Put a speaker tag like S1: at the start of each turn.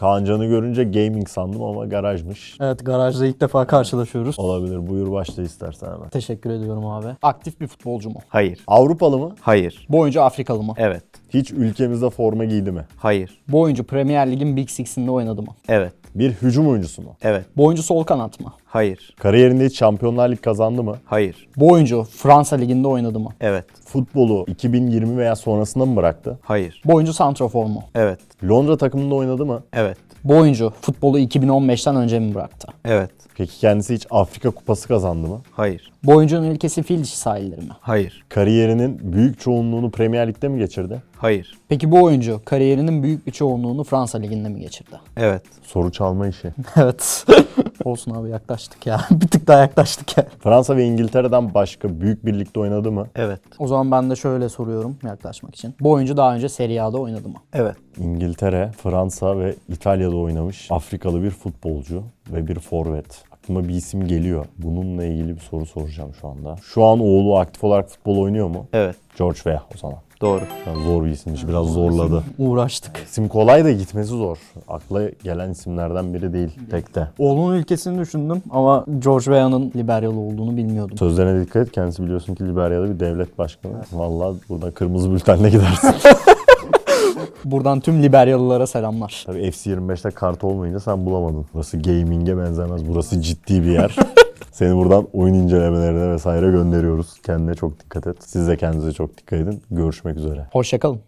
S1: Kaancan'ı görünce gaming sandım ama garajmış.
S2: Evet garajda ilk defa karşılaşıyoruz.
S1: Olabilir. Buyur başla istersen hemen.
S2: Teşekkür ediyorum abi. Aktif bir futbolcu mu?
S3: Hayır.
S1: Avrupalı mı?
S3: Hayır.
S2: Bu oyuncu Afrikalı mı?
S3: Evet.
S1: Hiç ülkemizde forma giydi mi?
S3: Hayır.
S2: Bu oyuncu Premier Lig'in Big Six'inde oynadı mı?
S3: Evet.
S1: Bir hücum oyuncusu mu?
S3: Evet.
S2: Bu oyuncu sol kanat mı?
S3: Hayır.
S1: Kariyerinde hiç Şampiyonlar Lig kazandı mı?
S3: Hayır.
S2: Bu oyuncu Fransa Ligi'nde oynadı mı?
S3: Evet.
S1: Futbolu 2020 veya sonrasında mı bıraktı?
S3: Hayır.
S2: Bu oyuncu santrafor mu?
S3: Evet.
S1: Londra takımında oynadı mı?
S3: Evet.
S2: Bu oyuncu futbolu 2015'ten önce mi bıraktı?
S3: Evet.
S1: Peki kendisi hiç Afrika Kupası kazandı mı?
S3: Hayır.
S2: Bu oyuncunun ülkesi fil dişi sahilleri mi?
S3: Hayır.
S1: Kariyerinin büyük çoğunluğunu Premier Lig'de mi geçirdi?
S3: Hayır.
S2: Peki bu oyuncu kariyerinin büyük bir çoğunluğunu Fransa Ligi'nde mi geçirdi?
S3: Evet.
S1: Soru çalma işi.
S2: evet. Olsun abi yaklaştık ya. bir tık daha yaklaştık ya.
S1: Fransa ve İngiltere'den başka büyük bir ligde oynadı mı?
S3: Evet.
S2: O zaman ben de şöyle soruyorum yaklaşmak için. Bu oyuncu daha önce Serie A'da oynadı mı?
S3: Evet.
S1: İngiltere, Fransa ve İtalya'da oynamış Afrikalı bir futbolcu ve bir forvet. Aklıma bir isim geliyor. Bununla ilgili bir soru soracağım şu anda. Şu an oğlu aktif olarak futbol oynuyor mu?
S3: Evet.
S1: George Weah o zaman.
S3: Doğru.
S1: Yani zor bir isimmiş. Biraz zorladı.
S2: Uğraştık.
S1: İsim kolay da gitmesi zor. Akla gelen isimlerden biri değil tek de.
S2: Oğlunun ülkesini düşündüm ama George Weah'ın Liberyalı olduğunu bilmiyordum.
S1: Sözlerine dikkat et. Kendisi biliyorsun ki Liberya'da bir devlet başkanı. Vallahi buradan kırmızı bültenle gidersin.
S2: Buradan tüm Liberyalılara selamlar.
S1: Tabii FC25'te kart olmayınca sen bulamadın. Burası gaming'e benzemez. Burası ciddi bir yer. Seni buradan oyun incelemelerine vesaire gönderiyoruz. Kendine çok dikkat et. Siz de kendinize çok dikkat edin. Görüşmek üzere.
S2: Hoşçakalın.